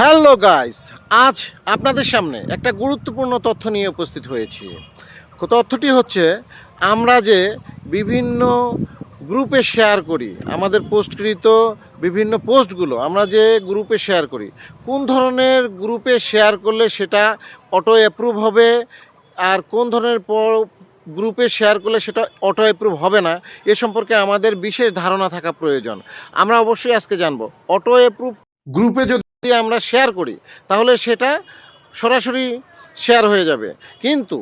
Hello guys, আজ আপনাদের সামনে একটা গুরুত্বপূর্ণ তথ্য নিয়ে উপস্থিত হয়েছি। তথ্যটি হচ্ছে, আমরা যে বিভিন্ন গ্রুপে শেয়ার করি, আমাদের পোস্টকৃত বিভিন্ন পোস্টগুলো, আমরা যে গ্রুপে শেয়ার করি, কোন ধরনের গ্রুপে শেয়ার করলে সেটা অটো অ্যাপ্রুভ হবে, আর কোন ধরনের গ্রুপে শেয়ার করলে সেটা অটো অ্যাপ্রুভ হবে না, এ সম্পর্কে আমাদের বিশেষ ধারণা থাকা প্রয়োজন। আমরা অবশ্যই আজকে জানব, অটো অ্যাপ্রুভ গ্রুপে যদি আমরা শেয়ার করি তাহলে সেটা সরাসরি শেয়ার হয়ে যাবে। কিন্তু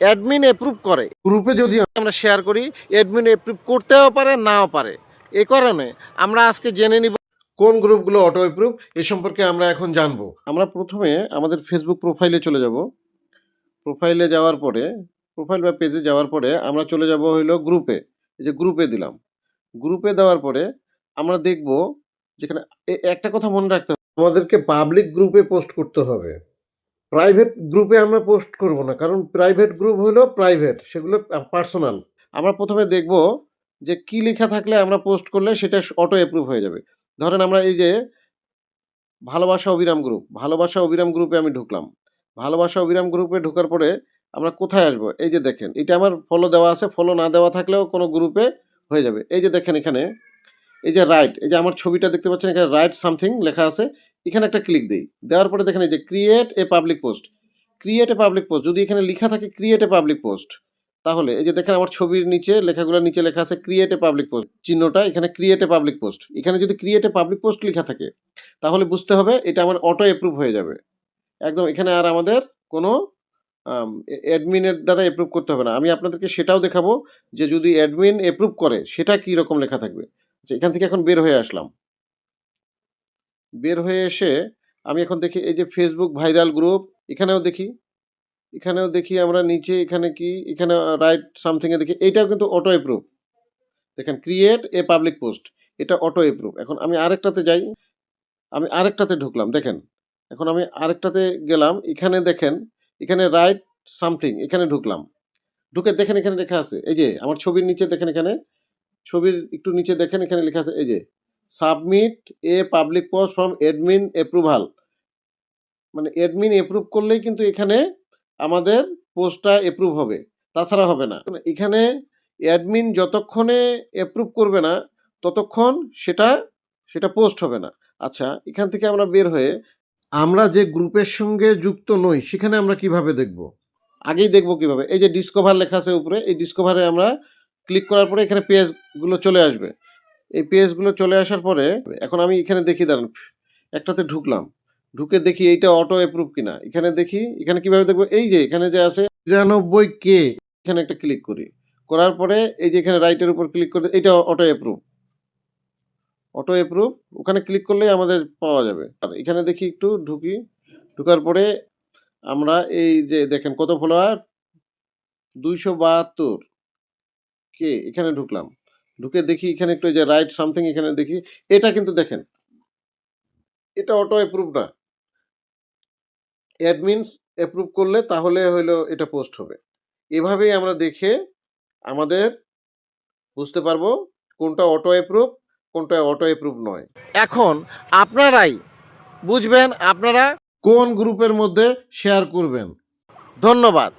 অ্যাডমিন অ্যাপ্রুভ করে। গ্রুপে যদি আমরা শেয়ার করি অ্যাডমিন অ্যাপ্রুভ করতেও পারে নাও পারে। এ কারণে আমরা আজকে জেনে নিব কোন গ্রুপগুলো অটো অ্যাপ্রুভ এ সম্পর্কে আমরা এখন জানব। আমরা প্রথমে আমাদের ফেসবুক প্রোফাইলে চলে যাব। প্রোফাইলে যাওয়ার পরে প্রোফাইল বা পেজে যাওয়ার পরে আমরা চলে যাব হইল গ্রুপে এই যে গ্রুপে দিলাম। গ্রুপে দেওয়ার পরে আমরা দেখব যেখানে একটা কথা মনে রাখতে হবে আমাদেরকে পাবলিক গ্রুপে পোস্ট করতে হবে। প্রাইভেট গ্রুপে আমরা পোস্ট করব না, কারণ প্রাইভেট গ্রুপ হলো প্রাইভেট সেগুলো পার্সোনাল আমরা প্রথমে দেখব যে কি লেখা থাকলে আমরা পোস্ট করলে সেটা অটো অ্যাপ্রুভ হয়ে যাবে। ধরেন আমরা এই যে ভালোবাসা অবিরাম গ্রুপ ভালোবাসা অবিরাম গ্রুপে আমি ঢুকলাম। ভালোবাসা অবিরাম গ্রুপে ঢোকার পরে আমরা কোথায় আসব? এই যে দেখেন, এটা আমার ফলো দেওয়া আছে ফলো না দেওয়া থাকলেও কোনো গ্রুপে হয়ে যাবে। এই যে দেখেন এখানে এই যে রাইট এই যে আমার ছবিটা দেখতে পাচ্ছেন, এখানে রাইট সামথিং লেখা আছে। এখানে একটা ক্লিক দিই। দেওয়ার পরে দেখেন এই যে create a public post create a public post যদি এখানে লেখা থাকে ক্রিয়েট এ পাবলিক পোস্ট তাহলে এই যে দেখেন আমার ছবির নিচে লেখাগুলোর নিচে লেখা আছে ক্রিয়েট এ পাবলিক পোস্ট চিহ্নটা এখানে ক্রিয়েট এ পাবলিক পোস্ট এখানে যদি ক্রিয়েট এ পাবলিক পোস্ট লেখা থাকে, তাহলে বুঝতে হবে এটা আমার অটো অ্যাপ্রুভ হয়ে যাবে। একদম এখানে আর আমাদের কোনো অ্যাডমিনের দ্বারা অ্যাপ্রুভ করতে হবে না। আমি আপনাদেরকে সেটাও দেখাবো যে যদি অ্যাডমিন অ্যাপ্রুভ করে, সেটা কী রকম লেখা থাকবে। আচ্ছা এখান থেকে এখন বের হয়ে আসলাম। বের হয়ে এসে আমি এখন দেখি এই যে ফেসবুক ভাইরাল গ্রুপ এখানেও দেখি। এখানেও দেখি আমরা নিচে এখানে কি, এখানে রাইট সামথিংয়ে দেখি। এইটাও কিন্তু অটো অ্যাপ্রুভ দেখেন ক্রিয়েট এ পাবলিক পোস্ট এটা অটো অ্যাপ্রুভ এখন আমি আরেকটাতে যাই। আমি আরেকটাতে ঢুকলাম, দেখেন। এখন আমি আরেকটাতে গেলাম, এখানে দেখেন, এখানে রাইট সামথিং এখানে ঢুকলাম। ঢুকে দেখেন এখানে লেখা আছে, এই যে আমার ছবির নিচে দেখেন এখানে ছবির একটু নিচে দেখেন, এখানে লেখা আছে, এই যে, submit a public post from admin approval. মানে অ্যাডমিন অ্যাপ্রুভ করলেই কিন্তু এখানে আমাদের পোস্টটা অ্যাপ্রুভ হবে, তাছাড়া হবে না। এখানে অ্যাডমিন যতক্ষণে অ্যাপ্রুভ করবে না, ততক্ষণ সেটা সেটা পোস্ট হবে না। আচ্ছা এখান থেকে আমরা বের হয়ে, আমরা যে গ্রুপের সঙ্গে যুক্ত নই, সেখানে আমরা কীভাবে দেখব? আগেই দেখব কীভাবে। এই যে ডিসকভার লেখা আছে উপরে, এই ডিসকভারে আমরা ক্লিক করার পরে এখানে পেজগুলো চলে আসবে। এই পেজগুলো চলে আসার পরে এখন আমি এখানে দেখি, দাঁড়ান, একটাতে ঢুকলাম। ঢুকে দেখি এইটা অটো অ্যাপ্রুভ কিনা। এখানে দেখি, এখানে কীভাবে দেখব? এই যে এখানে যে আছে নিরানব্বই কে। এখানে একটা ক্লিক করি। করার পরে এই যে এখানে রাইটের উপর ক্লিক করে এটা অটো অ্যাপ্রুভ অটো অ্যাপ্রুভ ওখানে ক্লিক করলেই আমাদের পাওয়া যাবে। আর এখানে দেখি একটু, ঢুকি। ঢুকার পরে আমরা এই যে দেখেন কত ফলোয়ার দুইশো বাহাত্তর। কে? এখানে ঢুকলাম। ঢুকে দেখি এখানে একটু যে রাইট সামথিং এখানে দেখি। এটা কিন্তু দেখেন। এটা অটো অ্যাপ্রুভ না। অ্যাডমিনস অ্যাপ্রুভ করলে তাহলে হইল এটা পোস্ট হবে। এভাবেই আমরা দেখে আমাদের বুঝতে পারব কোনটা অটো অ্যাপ্রুভ কোনটা অটো অ্যাপ্রুভ নয়। এখন আপনারাই বুঝবেন আপনারা কোন গ্রুপের মধ্যে শেয়ার করবেন? ধন্যবাদ।